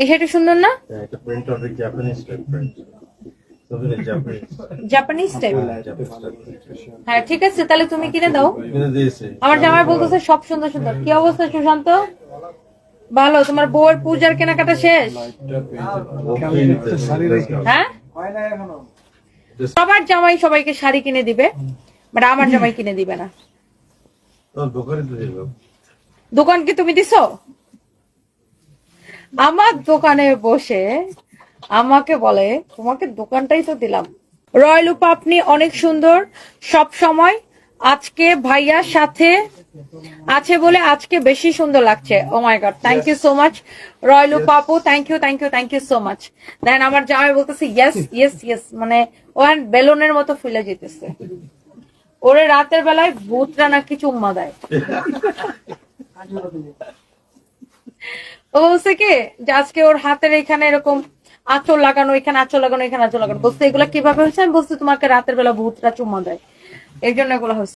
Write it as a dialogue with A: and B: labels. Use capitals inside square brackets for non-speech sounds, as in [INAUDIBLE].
A: এই শাড়িটা সুন্দর না?
B: হ্যাঁ, এটা প্রিন্ট হবে Japanese type print Japanese
A: Japanese type হ্যাঁ ঠিক আছে তাহলে তুমি কিনে দাও। আমার জামাই বলতেছে সব সুন্দর সুন্দর। কি অবস্থা সুশান্ত? ভালো তোমার বউয়ের পূজার কেনাকাটা শেষ? হ্যাঁ? সবার জামাই সবাইকে শাড়ি কিনে দিবে বাট আমার জামাই কিনে দিবে না। দোকান কি তুমি দিছো? আমার দোকানে বসে আমাকে বলে, তোমাকে দোকানটাই তো দিলাম। রয়্যাল উপা আপনি অনেক সুন্দর। সব সময় আজকে ভাইয়ার সাথে আছে বলে আজকে বেশি সুন্দর লাগছে। ও my god thank you so much royal উপা আপু thank you thank you thank you so much then আমার জামাই বলতেছে ইয়েস ইয়েস ইয়েস মানে ও বেলুনের মতো ফুলে যেতেছে। ওরে রাতের বেলায় ভূতরা নাকি চুম্মা দেয়। [LAUGHS] ও বলছে কি, যে আজকে ওর হাতের এখানে এরকম আঁচল লাগানো, এখানে আঁচল লাগানো, এখানে আঁচল লাগানো। বলছে, এগুলা কীভাবে হয়েছে? আমি বলছি, তোমাকে রাতের বেলা ভূতরা চুম্মা দেয়। এই জন্য এগুলো হচ্ছে।